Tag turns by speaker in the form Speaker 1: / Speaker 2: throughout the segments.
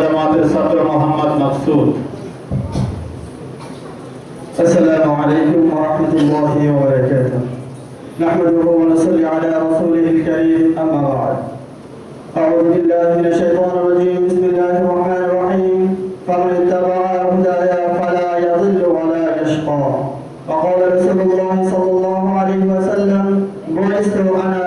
Speaker 1: জামাতের ছাত্র মোহাম্মদ মাকসুদ السلام عليكم ورحمة الله وبركاته نحمده ونصلي على رسوله الكريم أما بعد أعوذ بالله من الشيطان الرجيم بسم الله الرحمن الرحيم فمن اتبع هدايا فلا يضل ولا يشقى وقال رسول الله صلى الله عليه وسلم بعثت أنا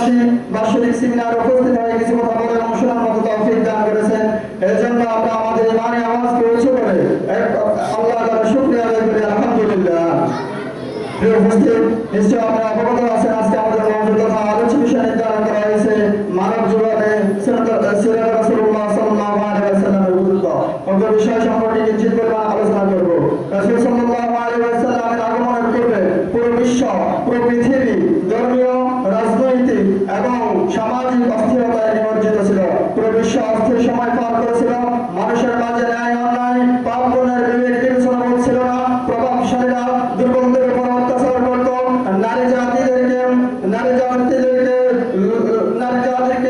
Speaker 1: পাশাপাশি বার্ষিক সেমিনারে উপস্থিত হয়ে কিছু কথা বলে এবং শোনার মতো তৌফিক দান করেছেন। এর জন্য আমরা আমাদের আলোচনা করব। পুরো বিশ্ব, পুরো পৃথিবী ধর্মীয় রাজনৈতিক এবং সামাজিক অস্থিরতায় নিমজ্জিত ছিল পুরো বিশ্ব অস্থির সময় পার করেছিল মানুষের মাঝে ন্যায় অন্যায় পাপ পুণ্যের বিবেক বিবেচনা ছিল না প্রভাবশালীরা দুর্বলদের উপর অত্যাচার করত নারী জাতিদেরকে নারী জাতিদেরকে নারী জাতিকে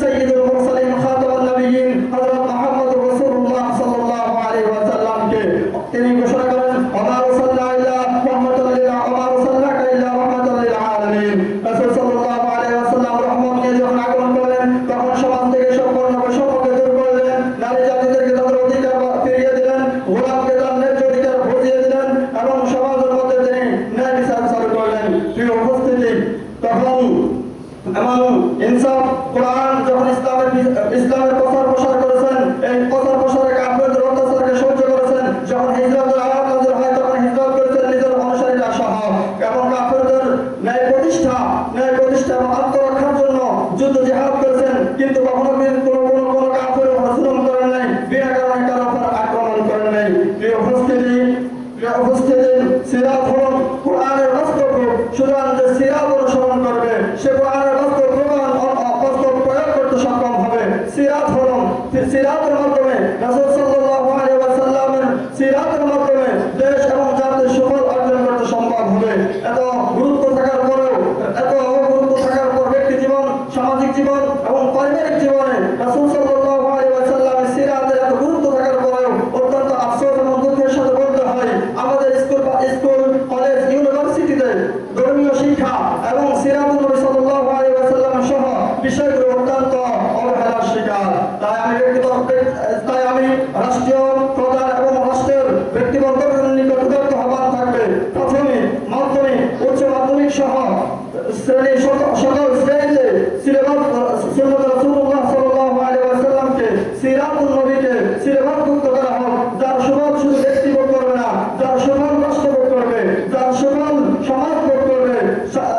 Speaker 1: করেন ইনসাফ, কোরআন যখন ইসলামের ইসলামের প্রচার প্রসার করেছেন, এই প্রচার প্রসারে কাফেরদের অত্যাচারকে সহ্য করেছেন, যখন হিজরতের আওয়াজ নাযিল হয়, তখন হিজরত করেছেন নিজের অনুসারীরা সহ। এবং কাফেরদের ন্যায় প্রতিষ্ঠা ন্যায় প্রতিষ্ঠা এবং আত্মরক্ষার জন্য যুদ্ধ জিহাদ করেছেন, কিন্তু কখনো কোনো কোনো কোনো কাফের জুলুম করেন নাই, বিনা কারণে কারও উপর আক্রমণ করেন নাই। প্রিয় উপস্থিতি প্রিয় উপস্থিতি, সিরাত হল কোরআনের বাস্তব সুতরাং যে সিরাত অনুসরণ করবে, সে কোরআনের বাস্তব সিরাতের মাধ্যমে রাসূল সাল্লাল্লাহু আলাইহি ওয়াসাল্লামের সিরাতের মাধ্যমে দেশ এবং জাতির সুফল অর্জন করতে সম্ভব হবে। এত গুরুত্ব থাকার পরেও, এত গুরুত্ব থাকার পর ব্যক্তি জীবন, সামাজিক জীবন এবং পারিবারিক জীবনে রাসূল সাল্লাল্লাহু আলাইহি ওয়াসাল্লামের সিরাতের এত গুরুত্ব থাকার পরেও অত্যন্ত আফসোস এবং দুঃখের সাথে বলতে হয়, আমাদের স্কুল বা স্কুল, কলেজ, ইউনিভার্সিটিতে ধর্মীয় শিক্ষা এবং সিরাতুল নবী সাল্লাল্লাহু আলাইহি ওয়াসাল্লাম সহ বিষয়গুলো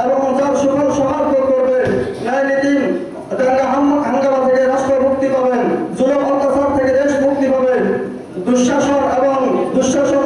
Speaker 1: এবং যার সুফল করবে। ন্যায় নীতি হাঙ্গামা রাষ্ট্র মুক্তি পাবেন থেকে দেশ মুক্তি পাবে, দুঃশাসন এবং দুঃশাসন